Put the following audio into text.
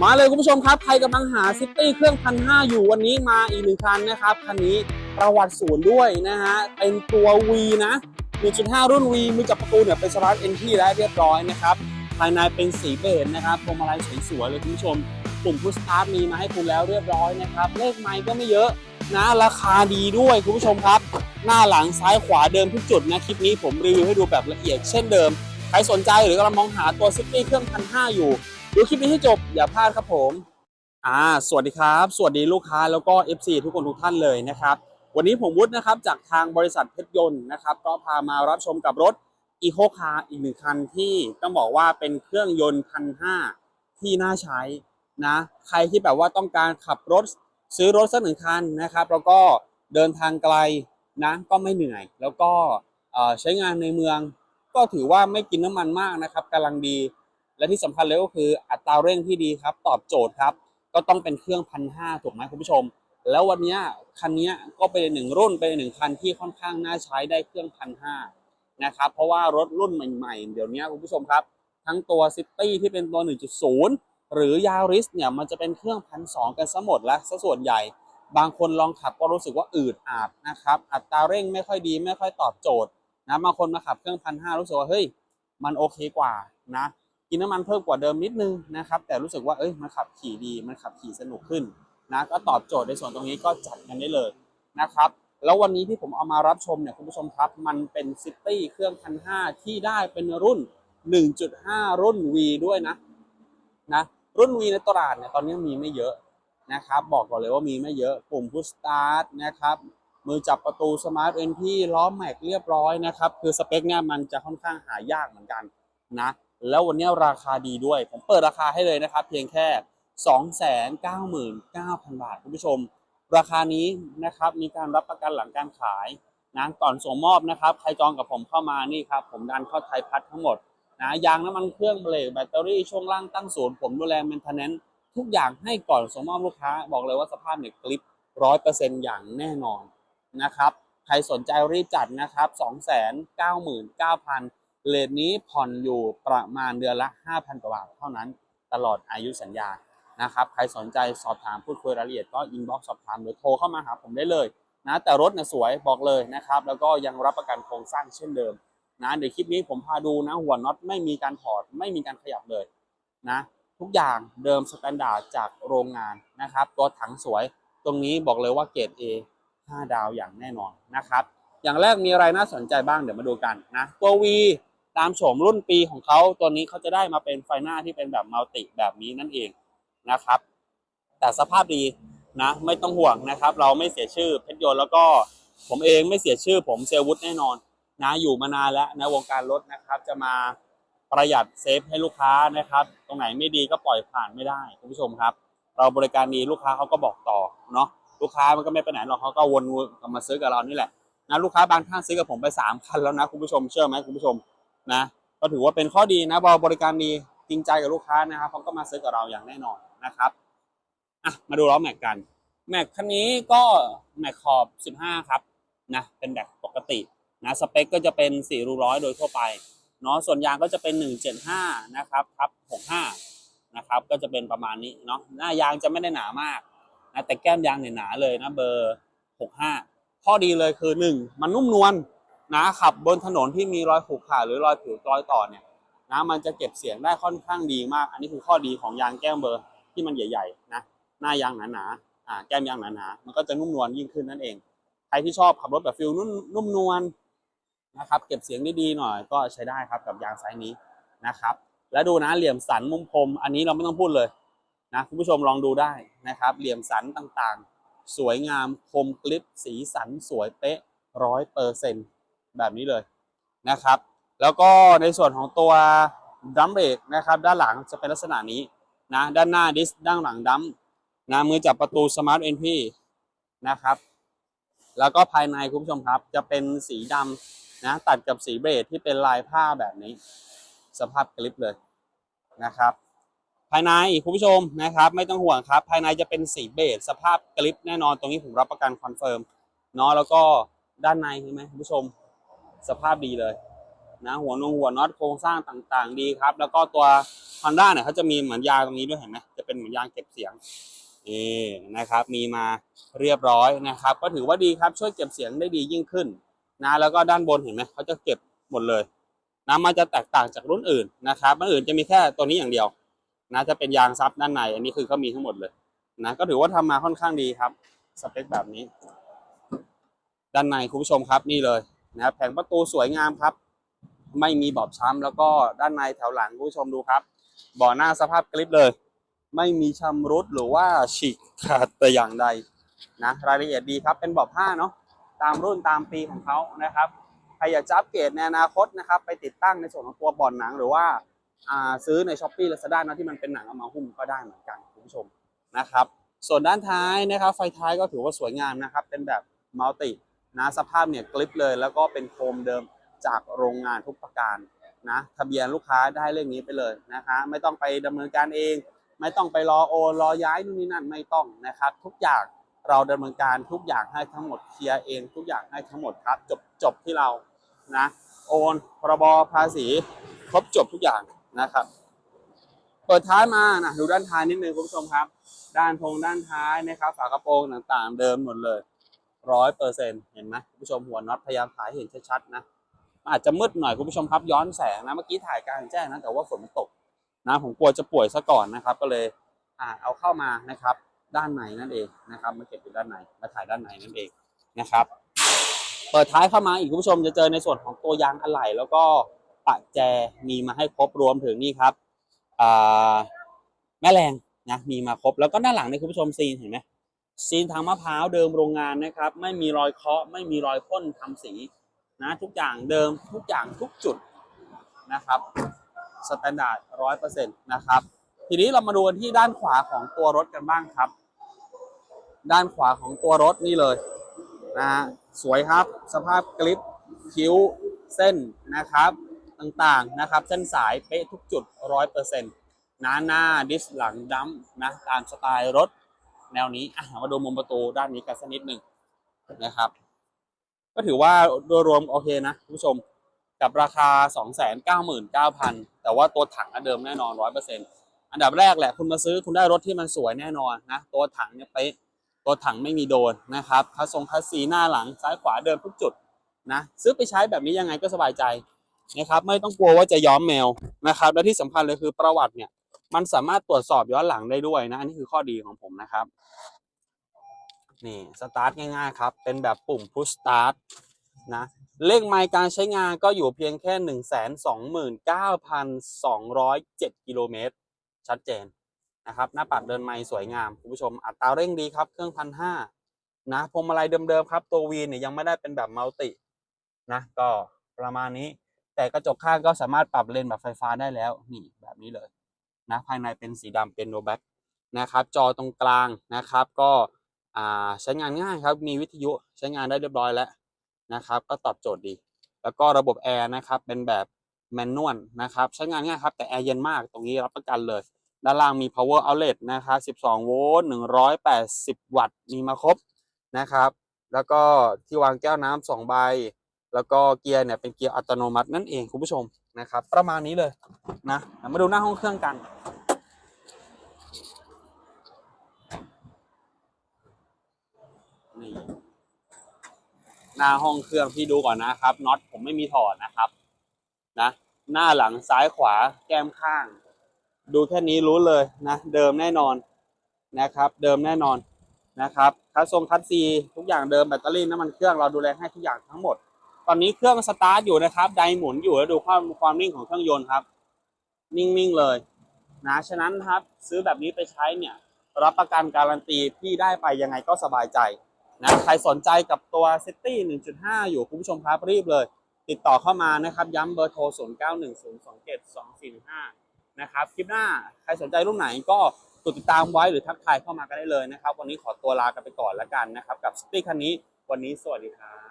มาเลยคุณผู้ชมครับ ใครกำลังหาซิตี้เครื่องพันห้าอยู่วันนี้มาอีกหนึ่งคันนะครับคันนี้ประวัติศูนย์ด้วยนะฮะเป็นตัว V นะ 1.5 รุ่น V มือจับประตูเนี่ยเป็นสมาร์ทเอนที่และเรียบร้อยนะครับภายในเป็นสีเบจนะครับพวงมาลัยสวยๆเลยคุณผู้ชมปุ่มพุชสตาร์ทมีมาให้คุณแล้วเรียบร้อยนะครับเลขไมค์ก็ไม่เยอะนะราคาดีด้วยคุณผู้ชมครับ หน้าหลังซ้ายขวาเดิมทุกจุดนะคลิปนี้ผมรีวิวให้ดูแบบละเอียดเช่นเดิม ใครสนใจหรือกำลังมองหาตัวซิตี้เครื่องพันห้าอยู่ ดูคลิปนี้ให้จบอย่าพลาดครับผมอ่าสวัสดีครับ สวัสดีลูกค้าแล้วก็ FC ทุกคนทุกท่านเลยนะครับ วันนี้ผมวุฒินะครับจากทางบริษัทเพชรยนต์นะครับ ก็พามารับชมกับรถ e c o Car อีกหนึ่งคันที่ต้องบอกว่าเป็นเครื่องยนต์พันห้าที่น่าใช้นะ ใครที่แบบว่าต้องการขับรถซื้อรถสักหนึ่งคันนะครับ แล้วก็เดินทางไกลนะก็ไม่เหนื่อย แล้วก็ใช้งานในเมือง ก็ถือว่าไม่กินน้ำมันมากนะครับกำลังดี และที่สำคัญเลยก็คืออัตราเร่งที่ดีครับ ตอบโจทย์ครับ ก็ต้องเป็นเครื่องพันห้าถูกไหมคุณผู้ชม แล้ววันนี้คันนี้ก็เป็นหนึ่งรุ่นเป็นหนึ่งคันที่ค่อนข้างน่าใช้ได้เครื่องพันห้านะครับเพราะว่ารถรุ่นใหม่ๆ เดี๋ยวนี้คุณผู้ชมครับ ทั้งตัวซิตี้ที่เป็นตัว 1.0 หรือยาริสเนี่ยมันจะเป็นเครื่องพันสองกันซะหมดแล้วซะส่วนใหญ่ บางคนลองขับก็รู้สึกว่าอืดอาดนะครับอัตราเร่งไม่ค่อยดีไม่ค่อยตอบโจทย์นะบางคนมาขับเครื่องพันห้ารู้สึกว่าเฮ้ยมันโอเคกว่านะ กินน้ำมันเพิ่มกว่าเดิมนิดนึงนะครับ แต่รู้สึกว่าเอ้ยมันขับขี่ดีมันขับขี่สนุกขึ้นนะก็ตอบโจทย์ในส่วนตรงนี้ก็จัดกันได้เลยนะครับ แล้ววันนี้ที่ผมเอามารับชมเนี่ยคุณผู้ชมครับ มันเป็นซิตี้เครื่องพันห้าที่ได้เป็นรุ่น 1.5 รุ่น V ด้วยนะนะรุ่น V ในตลาดเนี่ยตอนนี้มีไม่เยอะนะครับ บอกก่อนเลยว่ามีไม่เยอะปุ่มพุชสตาร์ทนะครับมือจับประตูสมาร์ทเอนที่ล้อแม็กเรียบร้อยนะครับ คือสเปคเนี่ยมันจะค่อนข้างหายากเหมือนกันนะ แล้ววันนี้ราคาดีด้วย ผมเปิดราคาให้เลยนะครับ เพียงแค่ 299,000 บาท คุณผู้ชม ราคานี้นะครับมีการรับประกันหลังการขายนะก่อนส่งมอบนะครับใครจองกับผมเข้ามานี่ครับผมดันเข้าไทยพัดทั้งหมดนะยางน้ำมันเครื่องเบรกแบตเตอรี่ช่วงล่างตั้งศูนย์ผมดูแล maintenance ทุกอย่างให้ก่อนส่งมอบลูกค้า บอกเลยว่าสภาพเนี่ยคลิปร้อยเปอร์เซ็นต์อย่างแน่นอนนะครับใครสนใจรีบจัดนะครับ299,000เเลทนี้ผ่อนอยู่ประมาณเดือนละ 5,000 กว่าบาทเท่านั้นตลอดอายุสัญญานะครับ ใครสนใจสอบถามพูดคุยรายละเอียดก็อินบ็อกซ์สอบถามหรือโทรเข้ามาหาผมได้เลยนะแต่รถเนี่ยสวยบอกเลยนะครับ แล้วก็ยังรับประกันโครงสร้างเช่นเดิมนะเดี๋ยวคลิปนี้ผมพาดูนะหัวน็อตไม่มีการถอดไม่มีการขยับเลยนะทุกอย่างเดิมสแตนดาร์ดจากโรงงานนะครับ ตัวถังสวยตรงนี้บอกเลยว่าเกรด A 5 ดาวอย่างแน่นอนนะครับ อย่างแรกมีอะไรน่าสนใจบ้างเดี๋ยวมาดูกันนะตัว V ตามโฉมรุ่นปีของเขาตัวนี้เขาจะได้มาเป็นไฟหน้าที่เป็นแบบมัลติแบบนี้นั่นเองนะครับ แต่สภาพดีนะไม่ต้องห่วงนะครับ เราไม่เสียชื่อเพชรยนต์แล้วก็ผมเองไม่เสียชื่อ ผมเซลวุฒแน่นอนนะอยู่มานานแล้วในวงการรถนะครับ จะมาประหยัดเซฟให้ลูกค้านะครับ ตรงไหนไม่ดีก็ปล่อยผ่านไม่ได้คุณผู้ชมครับ เราบริการดีลูกค้าเขาก็บอกต่อเนาะลูกค้ามันก็ไม่ไปไหนหรอกเขาก็วนกลับมาซื้อกับเรานี่แหละนะลูกค้าบางท่านซื้อกับผมไปสามพันแล้วนะคุณผู้ชมเชื่อไหมคุณผู้ชม นะก็ถือว่าเป็นข้อดีนะบริการดีจริงใจกับลูกค้านะครับเขาก็มาซื้อกับเราอย่างแน่นอนนะครับอะมาดูล้อแม็กกัน แม็กคันนี้ก็แม็กขอบ 15 ครับนะเป็นแบบปกตินะสเปคก็จะเป็น4รูร้อยโดยทั่วไปเนาะส่วนยางก็จะเป็น 175 นะครับทับ 65 นะครับ ก็จะเป็นประมาณนี้เนาะหน้ายางจะไม่ได้หนามากนะแต่แก้มยางเนี่ยหนาเลยนะเบอร์ 65 ข้อดีเลยคือหนึ่งมันนุ่มนวล นะขับบนถนนที่มีรอยขรุขระหรือรอยผิวรอยต่อเนี่ยนะมันจะเก็บเสียงได้ค่อนข้างดีมาก อันนี้คือข้อดีของยางแก้มเบอร์ที่มันใหญ่ๆนะหน้ายางหนาๆอ่าแก้มยางหนาๆมันก็จะนุ่มนวลยิ่งขึ้นนั่นเองใครที่ชอบขับรถแบบฟิลนุ่มนุ่มนวลนะครับ เก็บเสียงได้ดีหน่อยก็ใช้ได้ครับกับยางไซส์นี้นะครับ แล้วดูนะเหลี่ยมสันมุมคมอันนี้เราไม่ต้องพูดเลยนะคุณผู้ชมลองดูได้นะครับ เหลี่ยมสันต่างๆ สวยงามคมกลิบสีสันสวยเป๊ะร้อยเปอร์เซ็น แบบนี้เลยนะครับ แล้วก็ในส่วนของตัวดัมเบรกนะครับ ด้านหลังจะเป็นลักษณะนี้นะด้านหน้าดิสด้านหลังดัมนะมือจับประตูสมาร์ทเอ็นพีนะครับ แล้วก็ภายในคุณผู้ชมครับ จะเป็นสีดำนะตัดกับสีเบจที่เป็นลายผ้าแบบนี้ สภาพกลิปเลยนะครับ ภายในคุณผู้ชมนะครับ ไม่ต้องห่วงครับ ภายในจะเป็นสีเบจสภาพกลิปแน่นอนตรงนี้ผมรับประกันคอนเฟิร์มเนาะแล้วก็ด้านในเห็นไหมคุณผู้ชม สภาพดีเลยนะหัวนงหัวน็อตโครงสร้างต่างๆ ดีครับ แล้วก็ตัวฮอนด้าเนี่ยเขาจะมีเหมือนยางตรงนี้ด้วยเห็นไหมจะเป็นเหมือนยางเก็บเสียงนี่นะครับ มีมาเรียบร้อยนะครับ ก็ถือว่าดีครับช่วยเก็บเสียงได้ดียิ่งขึ้นนะแล้วก็ด้านบนเห็นไหมเขาจะเก็บหมดเลยนะมันจะแตกต่างจากรุ่นอื่นนะครับรุ่นอื่นจะมีแค่ตัวนี้อย่างเดียวนะจะเป็นยางซับด้านในอันนี้คือเขามีทั้งหมดเลยนะก็ถือว่าทำมาค่อนข้างดีครับ สเปคแบบนี้ ด้านในคุณผู้ชมครับนี่เลย นะครับแผงประตูสวยงามครับ ไม่มีบอบช้ำแล้วก็ด้านในแถวหลังคุณผู้ชมดูครับบ่อหน้าสภาพกริปเลย ไม่มีชำรุดหรือว่าฉีกขาดแต่อย่างใดนะรายละเอียดดีครับเป็นบอบผ้าเนาะตามรุ่นตามปีของเขานะครับใครอยากจะอัปเกรดในอนาคตนะครับไปติดตั้งในส่วนของตัวบอร์ดหนังหรือว่าอ่าซื้อในช้อปปี้ลาซาด้านะที่มันเป็นหนังเอามาหุ้มก็ได้เหมือนกันคุณผู้ชมนะครับ ส่วนด้านท้ายนะครับไฟท้ายก็ถือว่าสวยงามนะครับ เป็นแบบมัลติ นะสภาพเนี่ยกลิปเลยแล้วก็เป็นโคมเดิมจากโรงงานทุกประการนะทะเบียนลูกค้าได้เลขนี้ไปเลยนะคะไม่ต้องไปดำเนินการเอง ไม่ต้องไปรอโอนรอย้ายนู่นนี่นั่นไม่ต้องนะครับทุกอย่างเราดำเนินการทุกอย่างให้ทั้งหมดเคลียร์เอง ทุกอย่างให้ทั้งหมดครับ จบจบที่เรานะโอนพรบภาษีครบจบทุกอย่างนะครับ เปิดท้ายมานะดูด้านท้ายนิดนึงคุณผู้ชมครับ ด้านทงด้านท้ายนะครับฝากระโปรงต่างๆ เดิมหมดเลย ร้อยเปอร์เซ็นต์เห็นไหมคุณผู้ชมหัวน็อตพยายามถ่ายเห็นชัดๆนะอาจจะมืดหน่อยคุณผู้ชมครับย้อนแสงนะเมื่อกี้ถ่ายกลางแจ้งนะแต่ว่าฝนมันตกนะผมกลัวจะป่วยซะก่อนนะครับ ก็เลยอ่าเอาเข้ามานะครับ ด้านในนั่นเองนะครับมาเก็บอยู่ด้านในมาถ่ายด้านในนั่นเองนะครับ เปิดท้ายเข้ามาอีกคุณผู้ชมจะเจอในส่วนของตัวยางอะไหล่แล้วก็ปะแจมีมาให้ครบรวมถึงนี่ครับแม่แรงนะมีมาครบแล้วก็ด้านหลังเนี่ยคุณผู้ชมซีนเห็นไหม ซีนทางมะพร้าวเดิมโรงงานนะครับ ไม่มีรอยเคาะไม่มีรอยพ่นทำสีนะทุกอย่างเดิมทุกอย่างทุกจุดนะครับสแตนดาร์ดร้อยเปอร์เซ็นต์นะครับ ทีนี้เรามาดูกันที่ด้านขวาของตัวรถกันบ้างครับ ด้านขวาของตัวรถนี่เลยนะฮะสวยครับสภาพกริปคิ้วเส้นนะครับต่างๆนะครับเส้นสายเป๊ะทุกจุดร้อยเปอร์เซ็นต์หน้าหน้าดิสหลังดัมนะตามสไตล์รถ แนวนี้อะมาดูมุมประตูด้านนี้กันสักนิดหนึ่งนะครับ ก็ถือว่าโดยรวมโอเคนะคุณผู้ชมกับราคา 299,000 แต่ว่าตัวถังอเดิมแน่นอน 100%อันดับแรกแหละคุณมาซื้อคุณได้รถที่มันสวยแน่นอนนะตัวถังเนี่ยเป๊ะตัวถังไม่มีโดนนะครับคัสทรงคัสซีหน้าหลังซ้ายขวาเดิมทุกจุดนะซื้อไปใช้แบบนี้ยังไงก็สบายใจนะครับไม่ต้องกลัวว่าจะย้อมแมวนะครับและที่สำคัญเลยคือประวัติเนี่ย มันสามารถตรวจสอบย้อนหลังได้ด้วยนะ อันนี้คือข้อดีของผมนะครับ นี่สตาร์ทง่ายๆครับ เป็นแบบปุ่ม push start นะเลขไมล์การใช้งานก็อยู่เพียงแค่ 1 2 9 2 0 7 กิโลเมตร ชัดเจนนะครับ หน้าปัดเดินไมล์สวยงาม คุณผู้ชม อัตราเร่งดีครับ เครื่องพันห้านะพวงมาลัยเดิมๆครับ ตัววีเนี่ยยังไม่ได้เป็นแบบมัลตินะก็ประมาณนี้ แต่กระจกข้างก็สามารถปรับเลนแบบไฟฟ้าได้แล้ว นี่แบบนี้เลย นะภายในเป็นสีดำเป็นโนแบ็กนะครับจอตรงกลางนะครับก็ใช้งานง่ายครับมีวิทยุใช้งานได้เรียบร้อยแล้วนะครับ ก็ตอบโจทย์ดี แล้วก็ระบบแอร์นะครับเป็นแบบแมนนวลนะครับใช้งานง่ายครับแต่แอร์เย็นมากตรงนี้รับประกันเลย ด้านล่างมี power outlet นะครับ 12 โวลต์ 180 วัตต์ มีมาครบนะครับ แล้วก็ที่วางแก้วน้ำสองใบ แล้วก็เกียร์เนี่ยเป็นเกียร์อัตโนมัตินั่นเองคุณผู้ชมนะครับ ประมาณนี้เลยนะมาดูหน้าห้องเครื่องกันห น้าห้องเครื่องพี่ดูก่อนนะครับน็อตผมไม่มีถอดนะครับ นะ หน้าหลังซ้ายขวาแก้มข้าง ดูแค่นี้รู้เลยนะเดิมแน่นอนนะครับ เดิมแน่นอนนะครับคัสทรงคัสซีทุกอย่างเดิมแบตเตอรี่น้ำมันเครื่องเราดูแลให้ทุกอย่างทั้งหมด ตอนนี้เครื่องสตาร์ทอยู่นะครับไดหมุนอยู่แล้วดูความความนิ่งของเครื่องยนต์ครับ นิ่งๆเลยนะฉะนั้นครับซื้อแบบนี้ไปใช้เนี่ย รับประกันการันตีพี่ได้ไปยังไงก็สบายใจ นะใครสนใจกับตัว City 1.5 อยู่คุณผู้ชมครับรีบเลย ติดต่อเข้ามานะครับ ย้ำเบอร์โทร 0910272415 นะครับ คลิปหน้าใครสนใจรุ่นไหนก็กดติดตามไว้หรือทักทายเข้ามาก็ได้เลยนะครับ วันนี้ขอตัวลากันไปก่อนแล้วกันนะครับ กับ City คันนี้วันนี้สวัสดีครับ